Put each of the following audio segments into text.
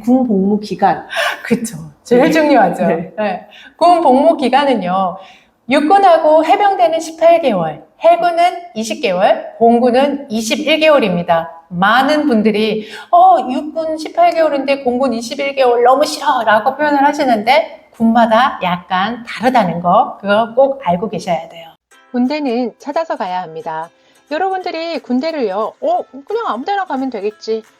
군 복무 기간. 그렇죠. 제일 네. 중요하죠. 네. 네. 군 복무 기간은요. 육군하고 해병대는 18개월, 해군은 20개월, 공군은 21개월입니다. 많은 분들이 어 육군 18개월인데 공군 21개월 너무 싫어라고 표현을 하시는데 군마다 약간 다르다는 거 그거 꼭 알고 계셔야 돼요. 군대는 찾아서 가야 합니다. 여러분들이 군대를요, 어, 그냥 아무 데나 가면 되겠지.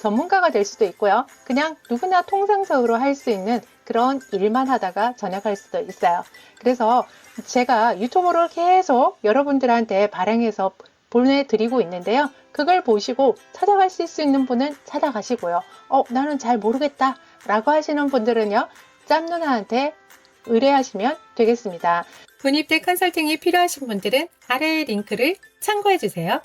전문가가 될 수도 있고요. 그냥 누구나 통상적으로 할 수 있는 그런 일만 하다가 전역할 수도 있어요. 그래서 제가 유튜브를 계속 여러분들한테 발행해서 보내드리고 있는데요. 그걸 보시고 찾아가실 수 있는 분은 찾아가시고요. 어, 나는 잘 모르겠다. 라고 하시는 분들은요. 짬 누나한테 의뢰하시면 되겠습니다. 군입대 컨설팅이 필요하신 분들은 아래 의 링크를 참고해 주세요.